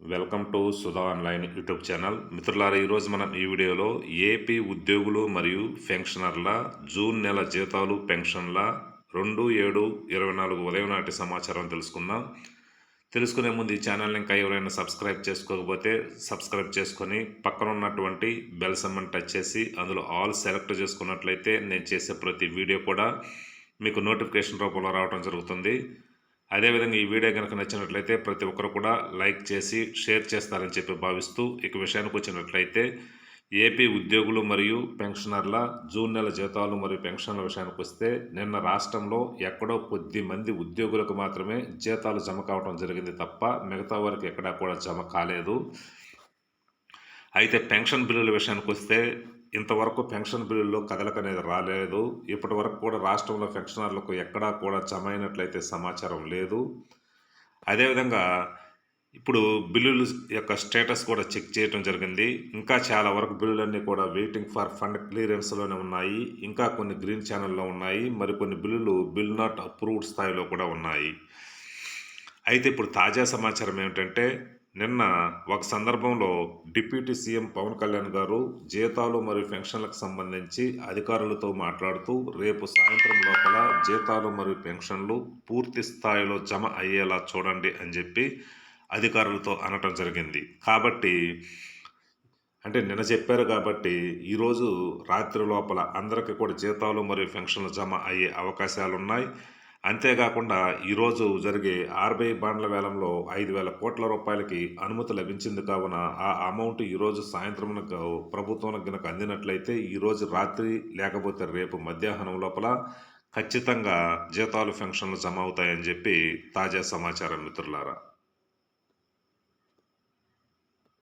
Welcome to Sudha online YouTube channel. మిత్రులారా ఈరోజు మనం ఈ వీడియోలో ఏపీ ఉద్యోగులు మరియు పెన్షనర్ల జూన్ నెల జీతాలు పెన్షన్ల రెండు ఏడు ఇరవై నాలుగు ఉదయం నాటి సమాచారం తెలుసుకుందాం. తెలుసుకునే ముందు ఈ ఛానల్ని ఇంకా ఎవరైనా సబ్స్క్రైబ్ చేసుకోకపోతే సబ్స్క్రైబ్ చేసుకొని పక్కన ఉన్నటువంటి బెల్ సమ్మని టచ్ చేసి అందులో ఆల్ సెలెక్ట్ చేసుకున్నట్లయితే నేను చేసే ప్రతి వీడియో కూడా మీకు నోటిఫికేషన్ రూపంలో రావడం జరుగుతుంది. అదేవిధంగా ఈ వీడియో కనుక నచ్చినట్లయితే ప్రతి ఒక్కరు కూడా లైక్ చేసి షేర్ చేస్తారని చెప్పి భావిస్తూ ఇక విషయానికి వచ్చినట్లయితే ఏపీ ఉద్యోగులు మరియు పెన్షనర్ల జూన్ నెల జీతాలు మరియు పెన్షన్ల విషయానికి వస్తే నిన్న రాష్ట్రంలో ఎక్కడో కొద్ది మంది ఉద్యోగులకు మాత్రమే జీతాలు జమ కావడం జరిగింది తప్ప మిగతా వారికి ఎక్కడా కూడా జమ కాలేదు. అయితే పెన్షన్ బిల్లుల విషయానికి వస్తే ఇంతవరకు పెన్షన్ బిల్లుల్లో కదలిక అనేది రాలేదు. ఇప్పటి వరకు కూడా రాష్ట్రంలో పెన్షనర్లకు ఎక్కడా కూడా జమ సమాచారం లేదు. అదేవిధంగా ఇప్పుడు బిల్లుల యొక్క స్టేటస్ కూడా చెక్ చేయడం జరిగింది. ఇంకా చాలా వరకు బిల్లులన్నీ కూడా వెయిటింగ్ ఫర్ ఫండ్ క్లియరెన్స్లోనే ఉన్నాయి. ఇంకా కొన్ని గ్రీన్ ఛానల్లో ఉన్నాయి. మరికొన్ని బిల్లులు బిల్ నాట్ అప్రూవ్డ్ స్థాయిలో కూడా ఉన్నాయి. అయితే ఇప్పుడు తాజా సమాచారం ఏమిటంటే నిన్న ఒక సందర్భంలో డిప్యూటీ సీఎం పవన్ కళ్యాణ్ గారు జీతాలు మరియు పెన్షన్లకు సంబంధించి అధికారులతో మాట్లాడుతూ రేపు సాయంత్రం లోపల జీతాలు మరియు పెన్షన్లు పూర్తి స్థాయిలో జమ అయ్యేలా చూడండి అని చెప్పి అధికారులతో అనటం జరిగింది. కాబట్టి అంటే నిన్న చెప్పారు కాబట్టి ఈరోజు రాత్రి లోపల అందరికీ కూడా జీతాలు మరియు పెన్షన్లు జమ అయ్యే అవకాశాలు ఉన్నాయి అంతేకాకుండా ఈరోజు జరిగే ఆర్బీఐ బాండ్ల వేలంలో ఐదు వేల కోట్ల రూపాయలకి అనుమతి లభించింది కావున ఆ అమౌంట్ ఈరోజు సాయంత్రం ప్రభుత్వం కనుక అందినట్లయితే ఈరోజు రాత్రి లేకపోతే రేపు మధ్యాహ్నం లోపల ఖచ్చితంగా జీతాలు పెన్షన్లు జమ అవుతాయని చెప్పి తాజా సమాచారం మిత్రులారా.